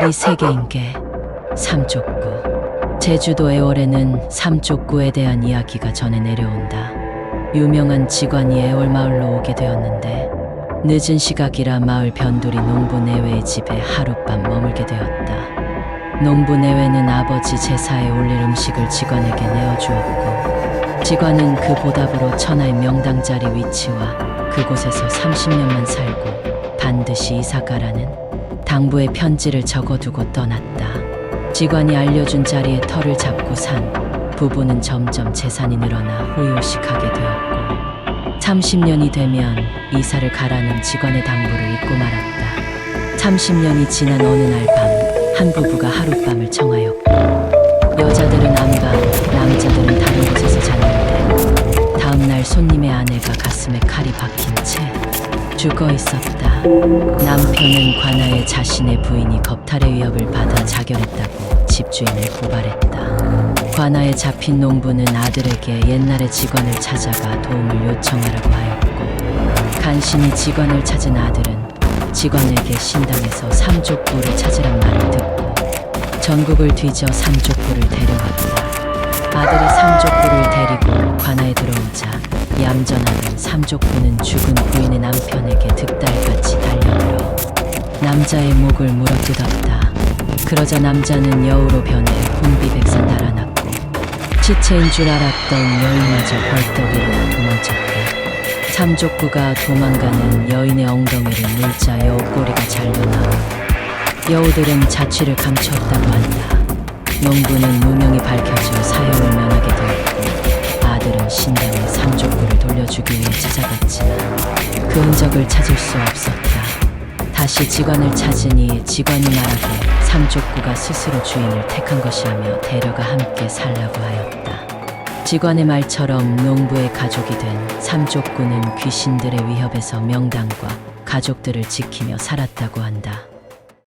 말이 세 개인 게 삼족구. 제주도 애월에는 삼족구에 대한 이야기가 전해 내려온다. 유명한 직관이 애월 마을로 오게 되었는데 늦은 시각이라 마을 변두리 농부 내외의 집에 하룻밤 머물게 되었다. 농부 내외는 아버지 제사에 올릴 음식을 직관에게 내어주었고 직관은 그 보답으로 천하의 명당 자리 위치와 그곳에서 30년만 살고 반드시 이사가라는 당부의 편지를 적어두고 떠났다. 직관이 알려준 자리에 터를 잡고 산 부부는 점점 재산이 늘어나 호요식하게 되었고 30년이 되면 이사를 가라는 직관의 당부를 잊고 말았다. 30년이 지난 어느 날 밤 한 부부가 하룻밤을 청하였고 여자들은 안방, 남자들은 다른 곳에서 잤는데 다음 날 손님의 아내가 가슴에 칼이 박힌 채 죽어 있었다. 남편은 관아에 자신의 부인이 겁탈의 위협을 받아 자결했다고 집주인을 고발했다. 관아에 잡힌 농부는 아들에게 옛날의 직원을 찾아가 도움을 요청하라고 하였고 간신히 직원을 찾은 아들은 직원에게 신당에서 삼족부를 찾으란 말을 듣고 전국을 뒤져 삼족부를 데려왔다. 아들이 삼족부를 데리고 관아에 들어오자 얌전하던 삼족부는 죽은 부인의 남편에게 득달같이 달려들어 남자의 목을 물어뜯었다. 그러자 남자는 여우로 변해 혼비백산 달아났고 시체인 줄 알았던 여인마저 벌떡 일어나 도망쳤다. 삼족구가 도망가는 여인의 엉덩이를 물자 여우 꼬리가 잘려나오고 여우들은 자취를 감추었다고 한다. 농부는 무명이 밝혀져 주기 위해 찾아갔지만 그 흔적을 찾을 수 없었다. 다시 직원을 찾으니 직원이 말하길 삼족구가 스스로 주인을 택한 것이라며 데려가 함께 살라고 하였다. 직원의 말처럼 농부의 가족이 된 삼족구는 귀신들의 위협에서 명당과 가족들을 지키며 살았다고 한다.